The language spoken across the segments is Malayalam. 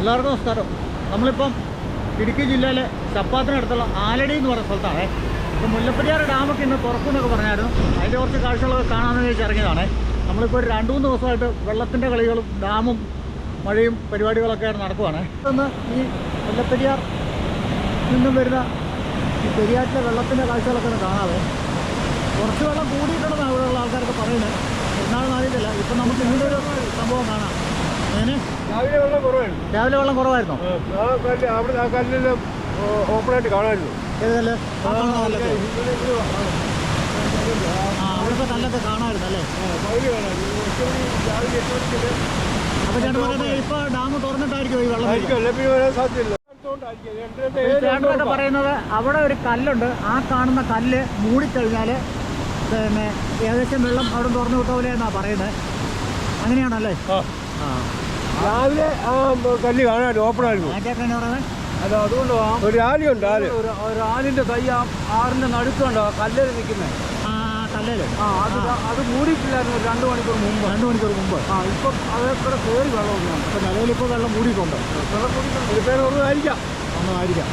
എല്ലാവർക്കും നമസ്കാരം. നമ്മളിപ്പം ഇടുക്കി ജില്ലയിലെ ചപ്പാത്തിനടുത്തുള്ള ആലടി എന്ന് പറയുന്ന സ്ഥലത്താണ്. ഇപ്പം മുല്ലപ്പെരിയാർ ഡാമൊക്കെ ഇന്ന് തുറക്കുമെന്നൊക്കെ പറഞ്ഞായിരുന്നു. അതിന്റെ കുറച്ച് കാഴ്ചകളൊക്കെ കാണാമെന്ന് ചോദിച്ച് ഇറങ്ങിയതാണ് നമ്മളിപ്പോൾ ഒരു രണ്ട് മൂന്ന് ദിവസമായിട്ട് വെള്ളത്തിന്റെ കളികളും ഡാമും മഴയും പരിപാടികളൊക്കെ നടക്കുവാണ്. ഇന്ന് ഈ മുല്ലപ്പെരിയാർ നിന്നും വരുന്ന ഈ പെരിയാറ്റിലെ വെള്ളത്തിന്റെ കാഴ്ചകളൊക്കെ ഒന്ന് കാണാതെ കുറച്ച് വെള്ളം കൂടിയിട്ടുണ്ടെന്നാണ് ഇവിടെയുള്ള ആൾക്കാരൊക്കെ പറയുന്നത്. എന്നാണെന്ന് അറിയത്തില്ല ഇപ്പം നമുക്ക് ഇങ്ങനെ ഒരു സംഭവം കാണാം. രാവിലെ വെള്ളം കുറവായിരുന്നു ഓപ്പണായിട്ട് കാണാമായിരുന്നു ഏതല്ലേ അവിടുത്തെ കല്ലൊക്കെ കാണാമായിരുന്നു അല്ലേ ചേട്ടൻ പറയുന്നത് ഡാം തുറന്നിട്ടായിരിക്കും ഈ വെള്ളം ചേട്ടനൊക്കെ പറയുന്നത് അവിടെ ഒരു കല്ലുണ്ട് ആ കാണുന്ന കല്ല് മൂടിക്കഴിഞ്ഞാൽ പിന്നെ ഏകദേശം വെള്ളം അവിടെ തുറന്നു വിട്ട പോലെ പറയുന്നത് അങ്ങനെയാണല്ലേ ആ. രാവിലെ ആ കല്ല് കാണാൻ ഓപ്പണായിരുന്നു. ആ ചേട്ടൻ എന്നാ അല്ല അതുകൊണ്ട് ആ ഒരു ആലിയുണ്ട് ആൽ. ഒരു ആലിന്റെ കൈ ആ ആറിന്റെ നടുക്കുണ്ടോ? കല്ലേൽ നിൽക്കുന്നത് ആ അത് അത് മൂടിയിട്ടില്ലായിരുന്നു രണ്ട് മണിക്കൂർ മുമ്പ്. രണ്ട് മണിക്കൂർ മുമ്പ്. ആ ഇപ്പം അതേക്കൂടെ കയറി വെള്ളമൊന്നും നിലയിൽ ഇപ്പൊ വെള്ളം മൂടിയിട്ടുണ്ട്. ഒരു പേര് ഒന്നായിരിക്കാം ഒന്നായിരിക്കാം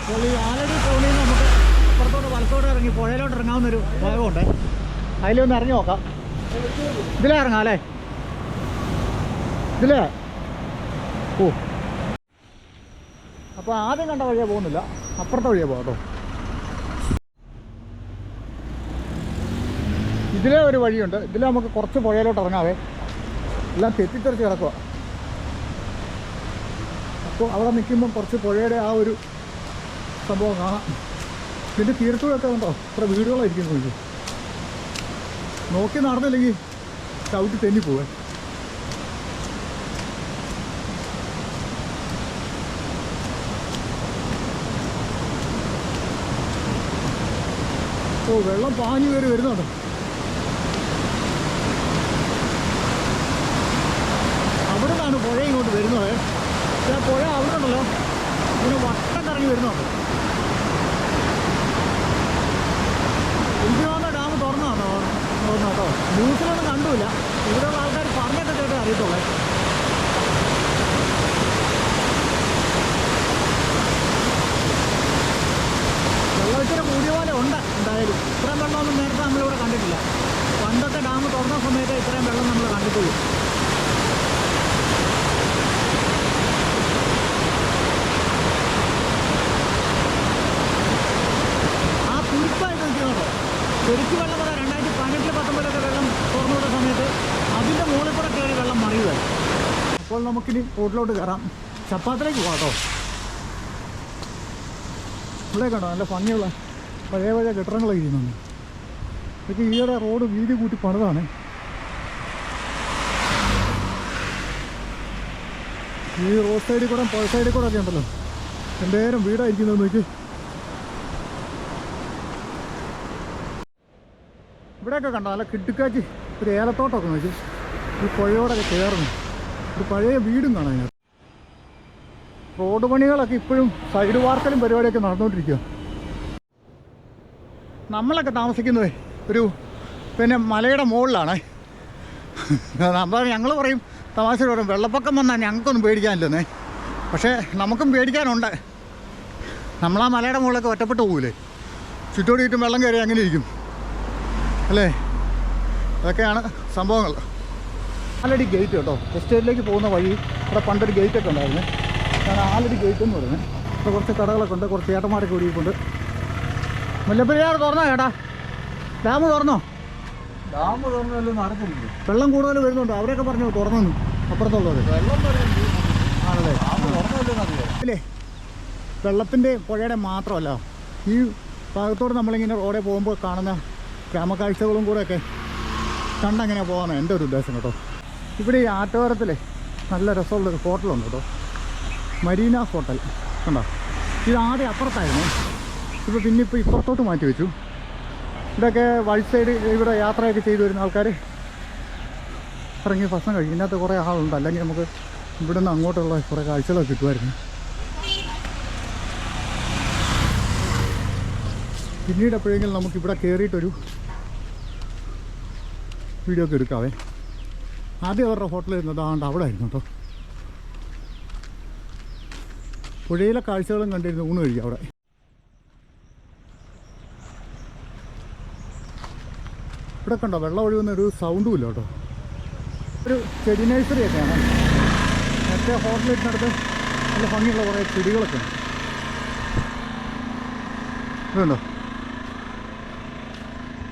അപ്പോൾ ഈ ആലടി ടൗണിൽ നിന്ന് നമുക്ക് അപ്പുറത്തോട്ട് വലത്തോട്ട് ഇറങ്ങി പുഴയിലോട്ട് ഇറങ്ങാവുന്നൊരു ഭാഗമുണ്ട്. അതിലൊന്ന് ഇറങ്ങി നോക്കാം. ഇതിലേ ഇറങ്ങാം അല്ലേ? ഇതിലേ ഓ. അപ്പോൾ ആദ്യം കണ്ട വഴിയെ പോകുന്നില്ല. അപ്പുറത്തെ വഴിയെ പോകാം കേട്ടോ. ഇതിലേ ഒരു വഴിയുണ്ട്. ഇതിൽ നമുക്ക് കുറച്ച് പുഴയിലോട്ട് ഇറങ്ങാവേ. എല്ലാം തെറ്റിത്തെറിച്ച് കിടക്കുക അപ്പോൾ അവിടെ നിൽക്കുമ്പം കുറച്ച് പുഴയുടെ ആ ഒരു സംഭവം കാണാം. ഇതിന്റെ തീരത്തൂടൊക്കെ ഉണ്ടോ ഇത്ര വീടുകളായിരിക്കും നോക്കി നോക്കി നടന്നില്ലെങ്കിൽ ചവിട്ടി തെന്നി പോവേ. ഓ വെള്ളം പാഞ്ഞു കയറി വരുന്നുണ്ട്? അവിടെ നിന്നാണ് പുഴ ഇങ്ങോട്ട് വരുന്നത്. ആ പുഴ അവിടെ ഉണ്ടല്ലോ. ഇങ്ങനെ വട്ടം കറങ്ങി വരുന്നുണ്ട്. എനിക്ക് ഡാം തുറന്നാണോ തോന്നുന്നു ന്യൂസിലൊന്നും കണ്ടുമില്ല ഇവിടെയുള്ള ആൾക്കാർ പറഞ്ഞൊക്കെ കേട്ടേ അറിയത്തുള്ളേ വെള്ളം ഇച്ചിരി കൂടിയ പോലെ ഉണ്ട് എന്തായാലും ഇത്രയും വെള്ളമൊന്നും നേരത്തെ നമ്മളിവിടെ കണ്ടിട്ടില്ല പണ്ടൊക്കെ ഡാം തുറന്ന സമയത്ത് ഇത്രയും വെള്ളം നമ്മൾ കണ്ടിട്ടുള്ളൂ. ആ കുരുപ്പായിട്ട് നിൽക്കുന്നുണ്ടോ ശരിക്കും വെള്ളം പറയാം രണ്ടായിരത്തി പതിനെട്ടിൽ പത്തൊമ്പതിലൊക്കെ വെള്ളം തുറന്നു വിട്ട സമയത്ത് അതിന്റെ മുകളിൽ കൂടെ കയറി വെള്ളം മറിയുക അപ്പോൾ നമുക്കിനി റോഡിലോട്ട് കയറാം. ചപ്പാത്തിലേക്ക് പോകാം ഇവിടെ കണ്ടോ നല്ല ഭംഗിയുള്ള പഴയ പഴയ കെട്ടിടങ്ങളൊക്കെ ഇരിക്കുന്നുണ്ട്. ഇതൊക്കെ ഈയിടെ റോഡ് വീതി കൂട്ടി പണിതാണ്. ഈ റോഡ് സൈഡിൽ കൂടെ പുഴ സൈഡിൽ കൂടെ ഒക്കെ ഉണ്ടല്ലോ. എന്തേരം വീടായിരിക്കുന്നത് നോക്കി. ഇവിടെയൊക്കെ കണ്ടോ നല്ല കിട്ടുക്കാക്കി ഒരു ഏലത്തോട്ടമൊക്കെ നോക്കി. ഈ പുഴയോടൊക്കെ കയറുന്നു ഒരു പഴയ വീടും കാണാം അതിനകത്ത് റോഡ് പണികളൊക്കെ ഇപ്പോഴും സൈഡ് വാർക്കലും പരിപാടിയൊക്കെ നടന്നുകൊണ്ടിരിക്കുക. നമ്മളൊക്കെ താമസിക്കുന്നത് ഒരു പിന്നെ മലയുടെ മുകളിലാണ്. നമ്മൾ ഞങ്ങൾ പറയും തമാശ പറയും വെള്ളപ്പൊക്കം വന്നാൽ ഞങ്ങൾക്കൊന്നും പേടിക്കാനില്ലെന്നേ. പക്ഷേ നമുക്കും പേടിക്കാനുണ്ട്. നമ്മളാ മലയുടെ മുകളിലൊക്കെ ഒറ്റപ്പെട്ട് പോകൂലേ? ചുറ്റോടി ചുറ്റും വെള്ളം കയറി അങ്ങനെ ഇരിക്കും. അല്ലേ? അതൊക്കെയാണ് സംഭവങ്ങൾ. ആലടി ഗേറ്റ് കേട്ടോ. എസ്റ്റേറ്റിലേക്ക് പോകുന്ന വഴി ഇവിടെ പണ്ടൊരു ഗേറ്റൊക്കെ ഉണ്ടായിരുന്നു. ഞാൻ ആലടി ഗേറ്റ് എന്ന് പറയുന്നത്. ഇപ്പോൾ കുറച്ച് കടകളൊക്കെ ഉണ്ട് കുറച്ച് ചേട്ടന്മാരൊക്കെ കൂടിയിട്ടുണ്ട്. മുല്ലപ്പെരിയാർ തുറന്നോ ചേട്ടാ? ഡാം തുറന്നോ? ഡാം തുറന്നല്ലോ നടക്കുന്നില്ല വെള്ളം കൂടുതൽ വരുന്നുണ്ട്. അവരൊക്കെ പറഞ്ഞു തുറന്നു അപ്പുറത്തുള്ളത് ആണല്ലേ അല്ലേ? വെള്ളത്തിന്റെ പുഴയുടെ മാത്രമല്ല. ഈ ഭാഗത്തോട് നമ്മളിങ്ങനെ റോഡിൽ പോകുമ്പോൾ കാണുന്ന ഗ്രാമക്കാഴ്ചകളും കൂടെയൊക്കെ കണ്ടങ്ങനെ പോകാനാണ് എന്റെ ഒരു ഉദ്ദേശം കേട്ടോ. ഇവിടെ ഈ ആറ്റോരത്തിലെ നല്ല രസമുള്ളൊരു ഹോട്ടലുണ്ട് കേട്ടോ. Marina hotel. കണ്ടോ? ഇത് ആദ്യം അപ്പുറത്തായിരുന്നു. ഇപ്പോൾ പിന്നെ ഇപ്പോൾ ഇപ്പുറത്തോട്ട് മാറ്റി വെച്ചു. ഇവിടെയൊക്കെ വഴി സൈഡ് ഇവിടെ യാത്രയൊക്കെ ചെയ്തു വരുന്ന ആൾക്കാർ ഇറങ്ങി ഭക്ഷണം കഴിക്കും. ഇതിനകത്ത് കുറേ ആളുണ്ട്. അല്ലെങ്കിൽ നമുക്ക് ഇവിടെ നിന്ന് അങ്ങോട്ടുള്ള കുറേ കാഴ്ചകളൊക്കെ കിട്ടുമായിരുന്നു. പിന്നീട് എപ്പോഴെങ്കിലും നമുക്ക് ഇവിടെ കയറിയിട്ടൊരു വീഡിയോ ഒക്കെ എടുക്കാവേ. ആദ്യം അവരുടെ ഹോട്ടലിൽ ഇരുന്നത് ആണ്ട് അവിടെ ആയിരുന്നു കേട്ടോ. പുഴയിലെ കാഴ്ചകളും കണ്ടിരുന്നു ഊണ് കഴിക്കുക അവിടെ. ഇവിടെ കണ്ടോ വെള്ളം ഒഴുകുന്ന ഒരു സൗണ്ടും ഇല്ല കേട്ടോ. ഒരു ചെടി നഴ്സറി ഒക്കെയാണ് മറ്റേ ഹോട്ടലിനടുത്ത് നല്ല ഭംഗിയുള്ള കുറേ ചെടികളൊക്കെ ഉണ്ട്. ഇതുണ്ടോ?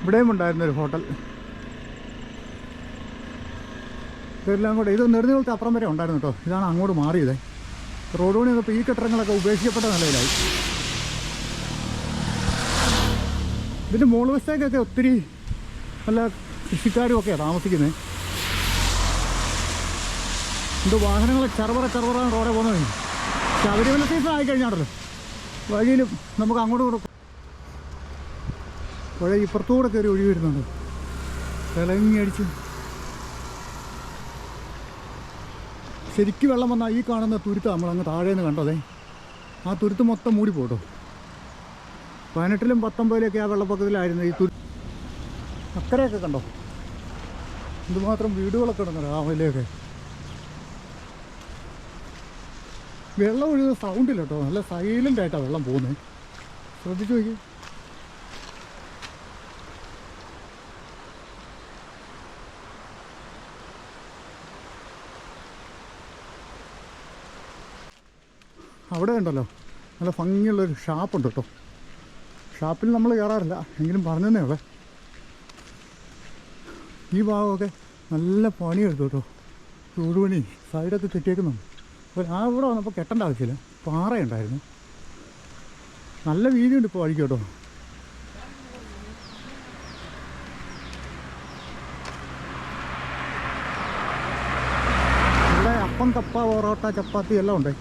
ഇവിടെയും ഉണ്ടായിരുന്ന ഒരു ഹോട്ടൽ ഇതെല്ലാം കൂടെ ഇത് നെടുന്നേലത്തെ അപ്പുറം വരെ ഉണ്ടായിരുന്നു കേട്ടോ. ഇതാണ് അങ്ങോട്ട് മാറിയത്. റോഡ് പണി ഈ കെട്ടിടങ്ങളൊക്കെ ഉപേക്ഷിക്കപ്പെട്ട നിലയിലായി. ഇതിന്റെ മോൾ വശത്തേക്കൊക്കെ ഒത്തിരി നല്ല കൃഷിക്കാരും ഒക്കെയാണ് താമസിക്കുന്നത് എന്തോ വാഹനങ്ങൾ ചെറുപറ ചെറുപറ റോഡെ പോകുന്നത് ശബരിമല സീസൺ ആയിക്കഴിഞ്ഞാണല്ലോ വഴിയിലും നമുക്ക് അങ്ങോട്ടും ഇങ്ങോട്ടും പുഴ ഇപ്പുറത്തൂടെ കയറി ഒഴി വരുന്നുണ്ട്. തിളങ്ങി അടിച്ച് ശരിക്കും വെള്ളം വന്നാൽ ഈ കാണുന്ന തുരുത്ത് നമ്മൾ അങ്ങ് താഴെ നിന്ന് കണ്ടതേ. ആ തുരുത്ത് മൊത്തം മൂടി പോട്ടോ പതിനെട്ടിലും പത്തൊമ്പതിലൊക്കെ ആ വെള്ളപ്പൊക്കത്തിലായിരുന്നു ഈ തുരു അക്കരെയൊക്കെ കണ്ടോ? എന്തുമാത്രം വീടുകളൊക്കെ ഇടുന്നുണ്ട് രാവിലെയൊക്കെ വെള്ളം ഒഴുകുന്ന സൗണ്ടില്ല കേട്ടോ. നല്ല സൈലന്റ് ആയിട്ടാണ് വെള്ളം പോകുന്നത് ശ്രദ്ധിച്ചു നോക്കി. അവിടെ ഉണ്ടല്ലോ നല്ല ഭംഗിയുള്ളൊരു ഷാപ്പുണ്ട് കേട്ടോ. ഷാപ്പിൽ നമ്മൾ കയറാറില്ല. എങ്കിലും പറഞ്ഞതേ ഉള്ളേ. ഈ ഭാഗമൊക്കെ നല്ല പണിയെടുത്തു കേട്ടോ. ചൂടുപണി. സൈഡൊക്കെ കെട്ടിയേക്കുന്നുണ്ട് അപ്പോൾ ആ ഇവിടെ വന്നപ്പോൾ കെട്ടേണ്ട ആവശ്യമില്ല. പാറയുണ്ടായിരുന്നു. നല്ല വീതിയുണ്ട് ഇപ്പോൾ വഴിക്ക് കേട്ടോ. ഇവിടെ അപ്പം കപ്പ പൊറോട്ട ചപ്പാത്തി എല്ലാം ഉണ്ട്.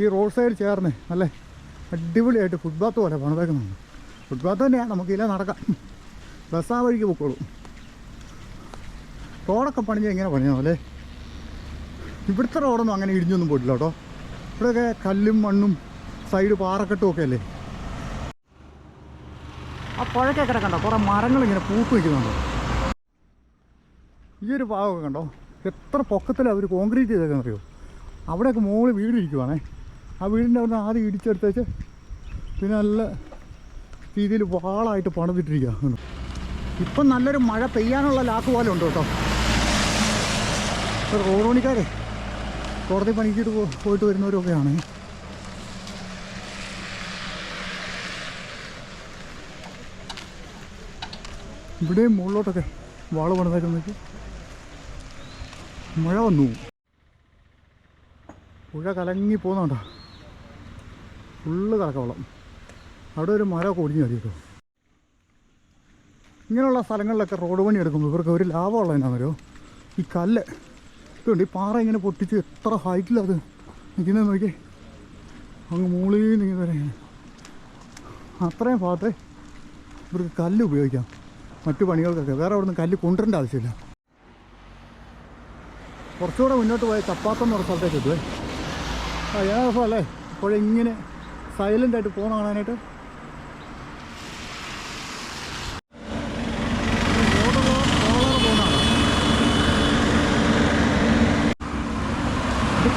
ഈ റോഡ് സൈഡ് ചേർന്ന് നല്ല അടിപൊളിയായിട്ട് ഫുട്പാത്ത് പോലെ പണിതേക്കുന്നുണ്ട്. ഫുട്പാത്ത് തന്നെയാണ്. നമുക്കില്ല നടക്കാം. ബസ് ആ വഴിക്ക് പൊക്കോളൂ. റോഡൊക്കെ പണിഞ്ഞാൽ എങ്ങനെ പണിയാ അല്ലേ? ഇവിടുത്തെ റോഡൊന്നും അങ്ങനെ ഇടിഞ്ഞൊന്നും പോയിട്ടില്ല കേട്ടോ. ഇവിടെയൊക്കെ കല്ലും മണ്ണും സൈഡ് പാറക്കെട്ടും ഒക്കെ അല്ലേ? ആ പുഴക്കൊക്കെ കണ്ടോ? കുറേ മരങ്ങൾ ഇങ്ങനെ പൂത്ത് വയ്ക്കുന്നുണ്ട് ഈ ഒരു ഭാഗമൊക്കെ കണ്ടോ? എത്ര പൊക്കത്തിൽ അവർ കോൺക്രീറ്റ് ചെയ്തേക്കെന്ന് അറിയോ അവിടെയൊക്കെ മുകളിൽ വീടിരിക്കുവാണേ ആ വീടിന്റെ അവിടെ ആദ്യം ഇടിച്ചെടുത്തേച്ച് പിന്നെ നല്ല രീതിയിൽ വാളായിട്ട് പണിതിട്ടിരിക്കുക ഇപ്പം നല്ലൊരു മഴ പെയ്യാനുള്ള ലാക്ക് പോലെ ഉണ്ട് കേട്ടോ. ഇപ്പോൾ റോഡ് പണിക്കാരെ കോടതി പണിക്കിട്ട് പോയിട്ട് വരുന്നവരൊക്കെയാണ്. ഇവിടെയും മുകളിലോട്ടൊക്കെ വാൾ പണിതേക്കുന്നത് മഴ വന്നു. പുഴ കലങ്ങി പോകുന്നുണ്ടോ? ഫുള്ള് കലക്കവെള്ളം അവിടെ ഒരു മരമൊക്കെ ഒടിഞ്ഞു കഴിയോ ഇങ്ങനെയുള്ള സ്ഥലങ്ങളിലൊക്കെ റോഡ് പണി എടുക്കുമ്പോൾ ഇവർക്ക് ഒരു ലാഭമുള്ള എന്നാണെന്നറിയോ ഈ കല്ല്. ഇതുണ്ട് ഈ പാറ ഇങ്ങനെ പൊട്ടിച്ച് എത്ര ഹൈറ്റിലത് നിൽക്കുന്നത് നോക്കി അങ്ങ് മുകളിൽ നിൽക്കുന്നവരെ അത്രയും ഭാഗത്തെ ഇവർക്ക് കല്ല് ഉപയോഗിക്കാം. മറ്റു പണികൾക്കൊക്കെ. വേറെ അവിടെ നിന്ന് കല്ല് കൊണ്ടുവരേണ്ട ആവശ്യമില്ല. കുറച്ചുകൂടെ മുന്നോട്ട് പോയ ചപ്പാത്തം എന്ന് പറഞ്ഞ സ്ഥലത്തേക്ക് എത്തുവേ. ആ ഏതാ രസമല്ലേ ഇപ്പോഴും ഇങ്ങനെ സൈലന്റ് ആയിട്ട് പോകുന്ന കാണാനായിട്ട്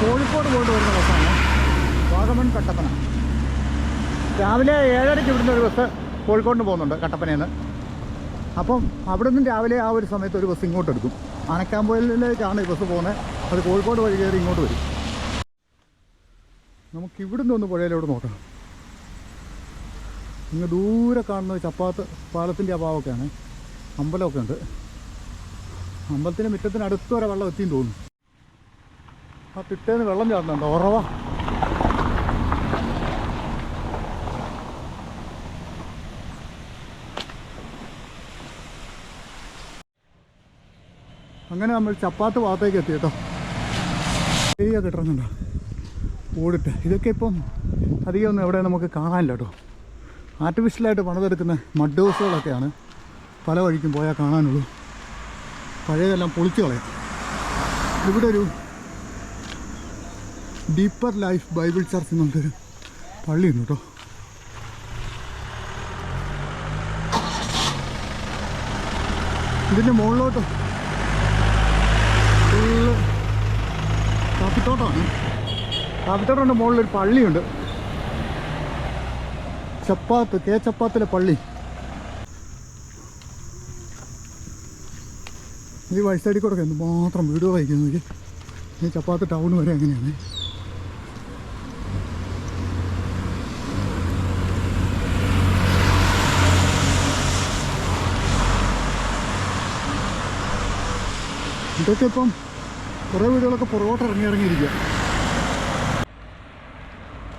കോഴിക്കോട് പോയിട്ട് വരുന്ന ബസ്സാണ്. വാഗമൺ കട്ടപ്പന. രാവിലെ ഏഴരയ്ക്ക് ഇവിടുന്ന് ഒരു ബസ് കോഴിക്കോടിന് പോകുന്നുണ്ട് കട്ടപ്പനയിൽ നിന്ന് അപ്പം അവിടെ നിന്നും രാവിലെ ആ ഒരു സമയത്ത് ഒരു ബസ് ഇങ്ങോട്ട് എടുക്കും. ആനക്കാമ്പുഴയിലേക്കാണ് ഈ ബസ് പോകുന്നത്. അത് കോഴിക്കോട് വഴി കയറി ഇങ്ങോട്ട് വരും. നമുക്ക് ഇവിടുന്ന് ഒന്ന് പുഴയിലോട്ട് നോക്കാം. ഇങ്ങ് ദൂരെ കാണുന്നത് ചപ്പാത്ത് പാലത്തിന്റെ അഭാവമൊക്കെയാണ് അമ്പലമൊക്കെ ഉണ്ട്. അമ്പലത്തിന്റെ മുറ്റത്തിന് അടുത്ത് വരെ വെള്ളം എത്തിയും തോന്നുന്നു. ആ തിട്ടേന്ന് വെള്ളം ചാടുന്നുണ്ട് ഉറവ. അങ്ങനെ നമ്മൾ ചപ്പാത്ത് ഭാഗത്തേക്ക് എത്തി കേട്ടോ. ഏരിയ കിട്ടുന്നുണ്ടോ ഓടിട്ട്. ഇതൊക്കെ ഇപ്പം അധികം ഒന്നും എവിടെ നമുക്ക് കാണാനില്ല കേട്ടോ. ആർട്ടിഫിഷ്യലായിട്ട് പണിതെടുക്കുന്ന മഡ് ഹൗസുകളൊക്കെയാണ് പല വഴിക്കും പോയാൽ കാണാനുള്ളൂ. പഴയതെല്ലാം പൊളിച്ചു കളയാം. ഇവിടെ ഒരു ഡീപ്പർ ലൈഫ് ബൈബിൾ ചർച്ച് എന്നുള്ളൊരു പള്ളിയുണ്ട് കേട്ടോ. ഇതിന്റെ മുകളിലോട്ട് കാപ്പിത്തോട്ടമാണ്. കാപ്പിത്തോട്ടം മുകളിലൊരു പള്ളിയുണ്ട്. ചപ്പാത്ത് തേച്ചപ്പാത്തിലെ പള്ളി. ഈ വഴി സൈഡിൽ കൂടെ എന്ത് മാത്രം വീടുകളായിരിക്കുന്നത് ഈ ചപ്പാത്ത് ടൗൺ വരെ എങ്ങനെയാണ് ഇതൊക്കെ ഇപ്പം കുറേ വീടുകളൊക്കെ പുറകോട്ട് ഇറങ്ങി ഇറങ്ങിയിരിക്കുക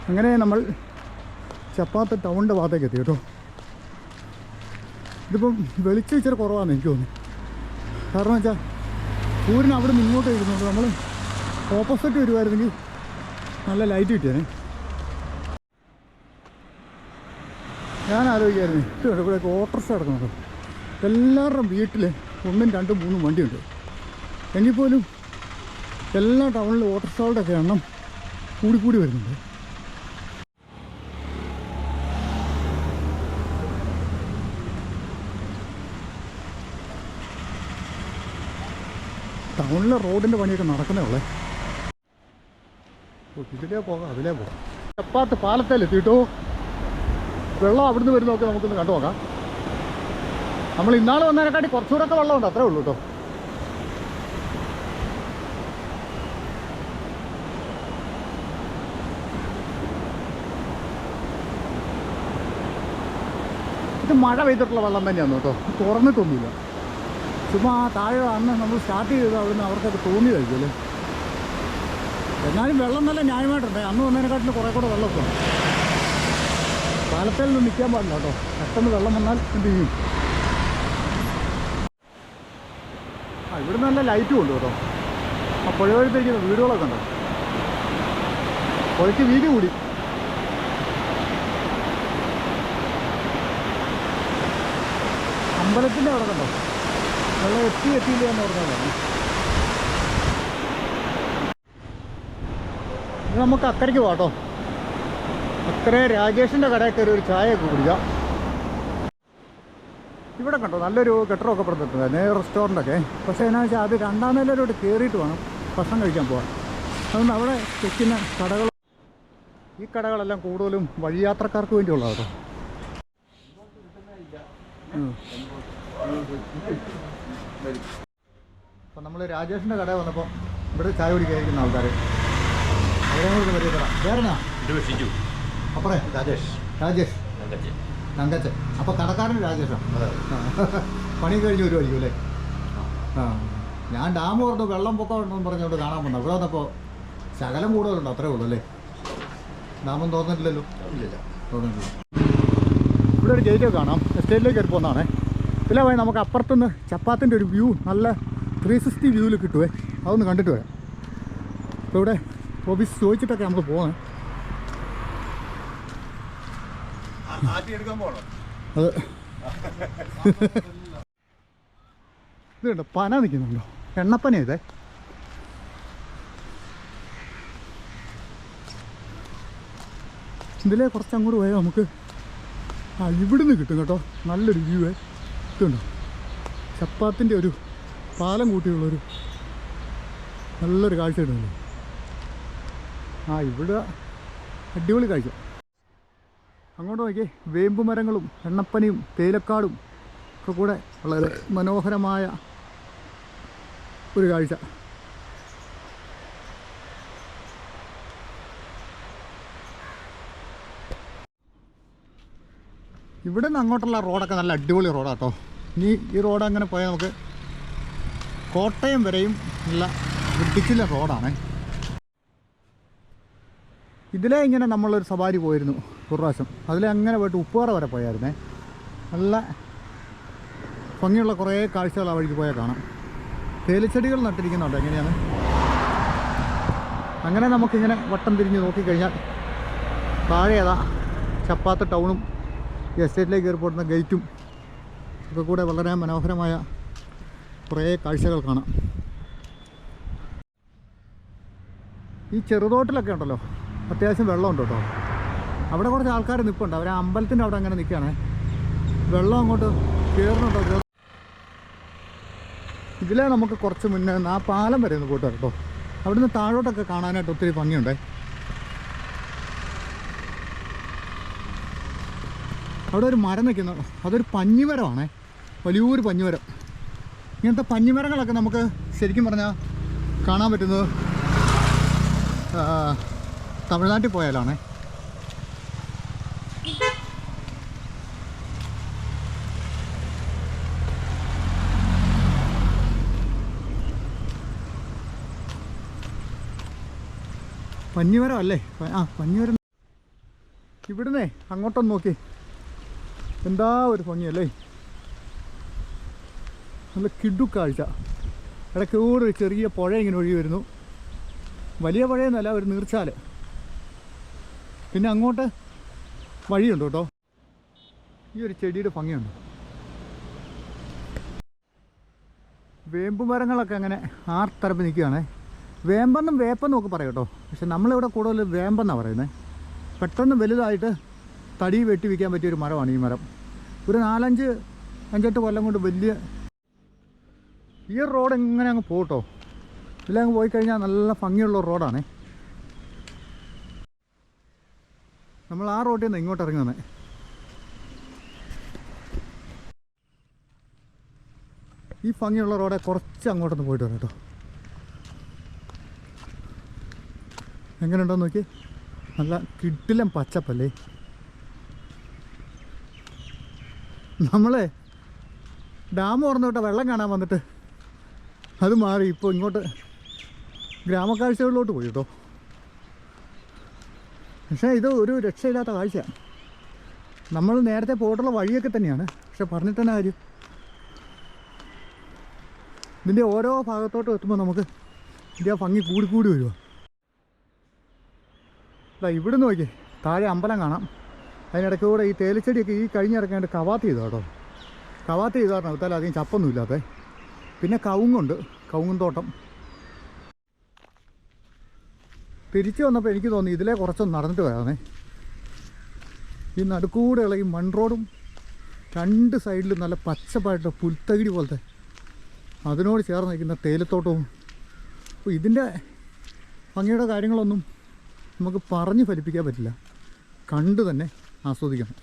അങ്ങനെ നമ്മൾ ചപ്പാത്ത് ടൗണിന്റെ ഭാഗത്തേക്ക് എത്തി കേട്ടോ. ഇതിപ്പം വെളിച്ചം ഇച്ചിരി കുറവാണെന്ന് എനിക്ക് തോന്നുന്നു കാരണം വെച്ചാൽ സൂര്യൻ അവിടെ നിന്ന് ഇങ്ങോട്ട് ഇരിക്കുന്നുണ്ട് നമ്മൾ ഓപ്പോസിറ്റ് വരുമായിരുന്നെങ്കിൽ നല്ല ലൈറ്റ് കിട്ടിയേനെ. ഞാൻ ആലോചിക്കായിരുന്നു ഇട്ട് ഇവിടെ ഓട്ടർസ് കിടക്കുന്നത് എല്ലാവരുടെയും വീട്ടിൽ ഒന്നും രണ്ടും മൂന്നും വണ്ടിയുണ്ട്. എങ്കിൽ പോലും എല്ലാ ടൗണിലും ഓട്ടോറിക്ഷകളുടെ ഒക്കെ എണ്ണം കൂടിക്കൂടി വരുന്നുണ്ട്. ടൗണിലെ റോഡിന്റെ പണിയൊക്കെ നടക്കുന്നേ ഉള്ളേ. ഇതിലേ പോകാം അതിലേ പോകാം. ചപ്പാത്ത് പാലത്തേലെത്തിയിട്ടോ വെള്ളം അവിടുന്ന് വരുന്നതൊക്കെ നമുക്കൊന്ന് കണ്ടു നോക്കാം. നമ്മൾ ഇന്നാൾ വന്നതിനെക്കാട്ടി കുറച്ചുകൂടെ ഒക്കെ വെള്ളമുണ്ട് അത്രേ ഉള്ളൂ കേട്ടോ. ഇത് മഴ പെയ്തിട്ടുള്ള വെള്ളം തന്നെയാണ് കേട്ടോ. തുറന്നിട്ടൊന്നുമില്ല. ചുമ്മാ താഴെ അന്ന് നമ്മൾ സ്റ്റാർട്ട് ചെയ്തത് അവിടുന്ന് അവർക്കത് തോന്നി കഴിക്കല്ലേ എന്നാലും വെള്ളം നല്ല ന്യായമായിട്ടുണ്ട്. അന്ന് വന്നതിനെക്കാട്ടിലും കുറേ കൂടെ വെള്ളം പാലത്തിൽ നിന്ന് നിൽക്കാൻ പാടില്ല കേട്ടോ. പെട്ടെന്ന് വെള്ളം വന്നാൽ എന്ത് ചെയ്യും? ആ ഇവിടെ നല്ല ലൈറ്റും ഉണ്ട് കേട്ടോ. ആ പുഴ വഴിത്തേക്കുന്ന വീടുകളൊക്കെ ഉണ്ട്. പുഴയ്ക്ക് വീതി കൂടി. അമ്പലത്തിന്റെ അവിടെ കണ്ടോ? വെള്ളം എത്തി എത്തിയില്ല എന്ന് പറഞ്ഞതാണ് ഇത് നമുക്ക് അക്കരയ്ക്ക് പോകാം കേട്ടോ അക്കരെ രാജേഷിന്റെ കടയിൽ കയറി ഒരു ചായയൊക്കെ കുടിക്കാം. ഇവിടെ കണ്ടോ നല്ലൊരു കെട്ടിടമൊക്കെ പറഞ്ഞിട്ടുണ്ട് റെസ്റ്റോറന്റൊക്കെ. പക്ഷേ എന്നാ വെച്ചാൽ അത് രണ്ടാം നിലയിലോട്ട് കയറിയിട്ട് വേണം ഭക്ഷണം കഴിക്കാൻ പോകാൻ അതുകൊണ്ട് അവിടെ വെക്കുന്ന കടകൾ ഈ കടകളെല്ലാം കൂടുതലും വഴിയാത്രക്കാർക്ക് വേണ്ടിയുള്ളതാണ് കേട്ടോ. ഉം. അപ്പം നമ്മൾ രാജേഷിന്റെ കടയിൽ വന്നപ്പോൾ ഇവിടെ ചായ കുടിക്കാതിരിക്കുന്ന ആൾക്കാർ അവരെ കൂടി പരിചയപ്പെടാം. വേറെന്നാ ഷിജു. അപ്പറേ. രാജേഷ്. രാജേഷ്. തങ്കച്ചി തങ്കച്ചൻ അപ്പോൾ കടക്കാരൻ രാജേഷാണ് പണി കഴിഞ്ഞ് വരുമായിരിക്കും അല്ലേ? ആ. ഞാൻ ഡാം തുറന്ന് വെള്ളം പൊക്കം ഉണ്ടെന്ന് പറഞ്ഞുകൊണ്ട് കാണാൻ വന്നു. ഇവിടെ വന്നപ്പോൾ ശകലം കൂടുതലുണ്ട്. അത്രേ ഉള്ളൂ അല്ലേ? ഡാമൊന്നും തോന്നിട്ടില്ലല്ലോ ഇല്ലില്ല തോന്നിട്ടില്ല ഇവിടെ ഒരു ഗേറ്റ് കാണാം. എസ്റ്റേറ്റിലേക്ക് കയറി പോകുന്നതാണേ ഇല്ല പോയി നമുക്ക് അപ്പുറത്തുനിന്ന് ചപ്പാത്തിന്റെ ഒരു വ്യൂ നല്ല ത്രീ സിക്സ്റ്റി വ്യൂവിൽ കിട്ടുവേ. അതൊന്ന് കണ്ടിട്ട് വരാം. ഇപ്പോൾ ഇവിടെ ഓഫീസ് ചോദിച്ചിട്ടൊക്കെ നമുക്ക് പോകണം അത് ഇത് പന നിൽക്കുന്നുണ്ടോ എണ്ണപ്പന ഇതേ. ഇതിലെ കുറച്ച് അങ്ങോട്ട് പോയാൽ നമുക്ക് ആ ഇവിടുന്ന് കിട്ടും കേട്ടോ. നല്ലൊരു വ്യൂ ഇതുണ്ടോ? ചപ്പാത്തിന്റെ ഒരു പാലം കൂട്ടിയുള്ളൊരു നല്ലൊരു കാഴ്ച കിട്ടുന്നുണ്ട് ആ ഇവിടെ അടിപൊളി കാഴ്ച. അങ്ങോട്ട് നോക്കിയേ വേമ്പ് മരങ്ങളും എണ്ണപ്പനയും തേയിലക്കാടും ഒക്കെ കൂടെ വളരെ മനോഹരമായ ഒരു കാഴ്ച. ഇവിടെ നിന്ന് അങ്ങോട്ടുള്ള റോഡൊക്കെ നല്ല അടിപൊളി റോഡാണ് കേട്ടോ ഇനി ഈ റോഡ് അങ്ങനെ പോയാൽ നമുക്ക് കോട്ടയം വരെയും നല്ല വെട്ടിച്ചില്ല റോഡാണ്. ഇതിലെ ഇങ്ങനെ നമ്മളൊരു സവാരി പോയിരുന്നു ഒരു പ്രാവശ്യം അതിലെ അങ്ങനെ പോയിട്ട് ഉപ്പുപാറ വരെ പോയായിരുന്നേ. നല്ല ഭംഗിയുള്ള കുറേ കാഴ്ചകൾ ആ വഴിക്ക് പോയാൽ കാണാം. തേലിച്ചെടികൾ നട്ടിരിക്കുന്നുണ്ട് എങ്ങനെയാണ്? അങ്ങനെ നമുക്കിങ്ങനെ വട്ടം തിരിഞ്ഞ് നോക്കിക്കഴിഞ്ഞാൽ താഴെ ഏതാ? ചപ്പാത്ത ടൗണും എസ്റ്റേറ്റിലേക്ക് കയറിപ്പോടുന്ന ഗേറ്റും ഒക്കെ കൂടെ വളരെ മനോഹരമായ കുറേ കാഴ്ചകൾ കാണാം. ഈ ചെറുതോട്ടിലൊക്കെ ഉണ്ടല്ലോ. അത്യാവശ്യം വെള്ളമുണ്ട് കേട്ടോ. അവിടെ കുറച്ച് ആൾക്കാർ നിൽപ്പുണ്ട് അവർ അമ്പലത്തിന്റെ അവിടെ അങ്ങനെ നിൽക്കുകയാണേ വെള്ളം അങ്ങോട്ട് കയറുന്നുണ്ടോ കയറ- ഇതിലേ നമുക്ക് കുറച്ച് മുന്നേ ആ പാലം വരെ ഒന്ന് പോയിട്ട് കേട്ടോ അവിടുന്ന് താഴോട്ടൊക്കെ കാണാനായിട്ട് ഒത്തിരി ഭംഗിയുണ്ടേ. അവിടെ ഒരു മരം നിൽക്കുന്നു. അതൊരു പഞ്ഞിമരമാണേ. വലിയൊരു പഞ്ഞിമരം. ഇങ്ങനത്തെ പഞ്ഞിമരങ്ങളൊക്കെ നമുക്ക് ശരിക്കും പറഞ്ഞാൽ കാണാൻ പറ്റുന്നത് തമിഴ്നാട്ടിൽ പോയാലാണേ. പഞ്ഞിമരം അല്ലേ ആ പഞ്ഞിമരം. ഇവിടുന്നേ അങ്ങോട്ടൊന്ന് നോക്കി. എന്താ ഒരു ഭംഗിയല്ലേ? നല്ല കിടുക്കാഴ്ച. ഇടയ്ക്ക് ഇടയ്ക്കൂടെ ഒരു ചെറിയ പുഴ ഇങ്ങനെ ഒഴുകി വരുന്നു. വലിയ പുഴയെന്നല്ല ഒരു നീർച്ചാൽ. പിന്നെ അങ്ങോട്ട് വഴിയുണ്ട് കേട്ടോ. ഈ ഒരു ചെടിയുടെ ഭംഗിയുണ്ട്. വേമ്പ് മരങ്ങളൊക്കെ അങ്ങനെ ആർത്തരപ്പ് നിൽക്കുകയാണേ. വേമ്പെന്നും വേപ്പെന്നും ഒക്കെ പറയും കേട്ടോ. പക്ഷെ നമ്മളിവിടെ കൂടുതൽ വേമ്പെന്നാണ് പറയുന്നത്. പെട്ടെന്ന് വലുതായിട്ട് തടി വെട്ടി വയ്ക്കാൻ പറ്റിയൊരു മരമാണ് ഈ മരം. ഒരു നാലഞ്ച് അഞ്ചെട്ട് കൊല്ലം കൊണ്ട് വലിയ ഈ റോഡ് എങ്ങനെ അങ്ങ് പോട്ടോ. ഇതിലെ അങ്ങ് പോയി കഴിഞ്ഞാൽ നല്ല ഭംഗിയുള്ള റോഡാണേ. നമ്മൾ ആ റോഡിൽ നിന്ന് ഇങ്ങോട്ട് ഇറങ്ങുന്നത് ഈ ഭംഗിയുള്ള റോഡെ കുറച്ച് അങ്ങോട്ടൊന്ന് പോയിട്ട് വരാം കേട്ടോ. എങ്ങനെയുണ്ടോ നോക്കി നല്ല കിട്ടിലം പച്ചപ്പല്ലേ? നമ്മളെ ഡാം ഓർന്നു വെള്ളം കാണാൻ വന്നിട്ട് അത് മാറി ഇപ്പോൾ ഇങ്ങോട്ട് ഗ്രാമക്കാഴ്ചകളിലോട്ട് പോയി കേട്ടോ. പക്ഷേ ഇത് ഒരു രക്ഷയില്ലാത്ത കാഴ്ചയാണ് നമ്മൾ നേരത്തെ പോയിട്ടുള്ള വഴിയൊക്കെ തന്നെയാണ്. പക്ഷെ പറഞ്ഞിട്ട് തന്നെ കാര്യം. ഇതിന്റെ ഓരോ ഭാഗത്തോട്ടും എത്തുമ്പോൾ നമുക്ക് ഇതിന്റെ ഭംഗി കൂടി കൂടി വരുവാ. അല്ല ഇവിടെ നോക്കിയേ. താഴെ അമ്പലം കാണാം. അതിനിടയ്ക്ക് കൂടെ ഈ തേലിച്ചെടിയൊക്കെ ഈ കഴിഞ്ഞ ഇറക്കാണ്ട് കവാത്ത് ചെയ്തു കേട്ടോ. കവാത്ത് ചെയ്ത കാരണം വിത്താൽ അധികം ചപ്പൊന്നും ഇല്ലാത്ത. പിന്നെ കവുങ്ങുണ്ട് കവുങ്ങും തോട്ടം. തിരിച്ചു വന്നപ്പോൾ എനിക്ക് തോന്നി ഇതിലെ കുറച്ചൊന്ന് നടന്നിട്ട് വരാമേ ഈ നടുക്കൂടെയുള്ള ഈ മൺറോഡും രണ്ട് സൈഡിലും നല്ല പച്ചപ്പായിട്ട് പുൽത്തകിടി പോലത്തെ അതിനോട് ചേർന്ന് നിൽക്കുന്ന തേയിലത്തോട്ടവും. അപ്പോൾ ഇതിന്റെ ഭംഗിയുടെ കാര്യങ്ങളൊന്നും നമുക്ക് പറഞ്ഞ് ഫലിപ്പിക്കാൻ പറ്റില്ല. കണ്ടു തന്നെ. ആസ്വദിക്കണം.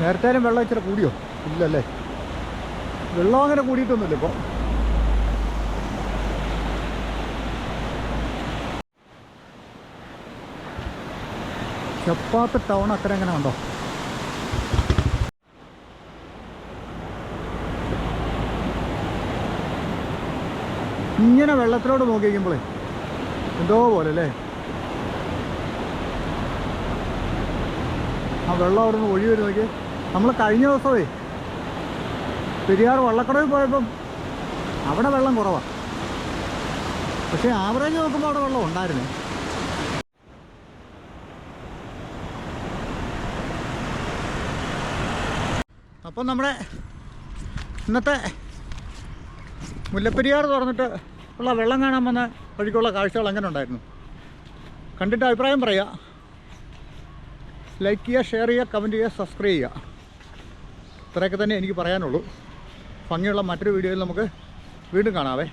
നേരത്തേലും വെള്ളം ഇച്ചിരി കൂടിയോ? ഇല്ലല്ലേ? വെള്ളം അങ്ങനെ കൂടിയിട്ടൊന്നുമില്ല ഇപ്പോൾ ചെപ്പാത്ത് ടൗൺ അക്കരെ എങ്ങനെ ഉണ്ടോ ഇങ്ങനെ വെള്ളത്തിലോട്ട് നോക്കിയിരിക്കുമ്പോളേ എന്തോ പോലെ അല്ലേ? ആ വെള്ളം അവിടെ നിന്ന് ഒഴി വരും നോക്കി നമ്മൾ കഴിഞ്ഞ ദിവസമേ പെരിയാർ വള്ളക്കടവിൽ പോയപ്പം അവിടെ വെള്ളം കുറവാണ് പക്ഷേ ആവറേജ് നോക്കുമ്പോൾ അവിടെ വെള്ളം ഉണ്ടായിരുന്നേ. അപ്പം നമ്മുടെ ഇന്നത്തെ മുല്ലപ്പെരിയാർ തുറന്നിട്ട് ഉള്ള വെള്ളം കാണാൻ വന്ന വഴിക്കുള്ള കാഴ്ചകൾ അങ്ങനെ ഉണ്ടായിരുന്നു. കണ്ടിട്ട് അഭിപ്രായം പറയുക. ലൈക്ക് ചെയ്യുക ഷെയർ ചെയ്യുക കമന്റ് ചെയ്യുക സബ്സ്ക്രൈബ് ചെയ്യുക. ഇത്രയൊക്കെ തന്നെ എനിക്ക് പറയാനുള്ളൂ. ഭംഗിയുള്ള മറ്റൊരു വീഡിയോയിൽ നമുക്ക് വീണ്ടും കാണാവേ.